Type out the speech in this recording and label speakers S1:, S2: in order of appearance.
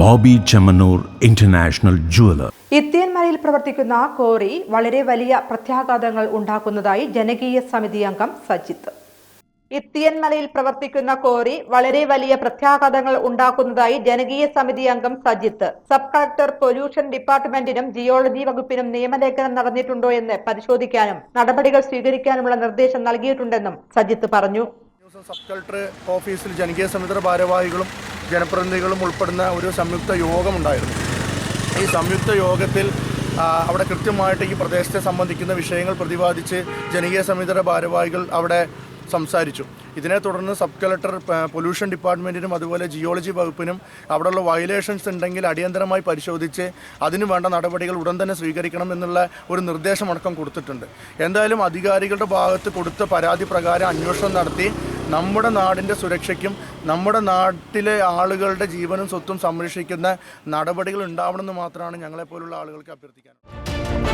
S1: Boby Chemmanur international jeweller.
S2: ഇത്തിയൻമലയിൽ പ്രവർത്തിക്കുന്ന quarry വളരെ വലിയ പ്രത്യാഘാതങ്ങൾ ഉണ്ടാക്കുന്നതായി ജനകീയ സമിതി അംഗം സജിത്ത്. ഇത്തിയൻമലയിൽ പ്രവർത്തിക്കുന്ന കോറി വളരെ വലിയ പ്രത്യാഘാതങ്ങൾ ഉണ്ടാക്കുന്നതായി ജനകീയ സമിതി അംഗം സജിത്ത്. സബ് കളക്ടർ പൊല്യൂഷൻ ഡിപ്പാർട്ട്മെന്റിനും ജിയോളജി വകുപ്പിനും നിയമലേഖനം നടന്നിട്ടുണ്ടോ എന്ന് പരിശോധിക്കാനും നടപടികൾ സ്വീകരിക്കാനുമുള്ള നിർദ്ദേശം നൽകിയിട്ടുണ്ടെന്നും സജിത്ത് പറഞ്ഞു.
S3: സബ് കളക്ടർ ഓഫീസിൽ ജനകീയ സമിതിയുടെ ഭാരവാഹികളും ജനപ്രതിനിധികളും ഉൾപ്പെടുന്ന ഒരു സംയുക്ത യോഗമുണ്ടായിരുന്നു. ഈ സംയുക്ത യോഗത്തിൽ അവിടെ കൃത്യമായിട്ട് ഈ പ്രദേശത്തെ സംബന്ധിക്കുന്ന വിഷയങ്ങൾ പ്രതിപാദിച്ച് ജനകീയ സമിതിയുടെ ഭാരവാഹികൾ അവിടെ സംസാരിച്ചു. ഇതിനെ തുടർന്ന് സബ് കളക്ടർ പൊല്യൂഷൻ ഡിപ്പാർട്ട്മെന്റിനും അതുപോലെ ജിയോളജി വകുപ്പിനും അവിടെയുള്ള വയലേഷൻസ് ഉണ്ടെങ്കിൽ അടിയന്തരമായി പരിശോധിച്ച് അതിനു വേണ്ട നടപടികൾ ഉടൻ തന്നെ സ്വീകരിക്കണം എന്നുള്ള ഒരു നിർദ്ദേശമടക്കം കൊടുത്തിട്ടുണ്ട്. എന്തായാലും അധികാരികളുടെ ഭാഗത്ത് കൊടുത്ത പരാതി പ്രകാരം അന്വേഷണം നടത്തി നമ്മുടെ നാടിന്റെ സുരക്ഷയ്ക്കും നമ്മുടെ നാട്ടിലെ ആളുകളുടെ ജീവനും സ്വത്തും സംരക്ഷിക്കുന്ന നടപടികൾ ഉണ്ടാവണമെന്ന് മാത്രമാണ് ഞങ്ങളെപ്പോലുള്ള ആളുകൾക്ക് അഭ്യർത്ഥിക്കാനുള്ളത്.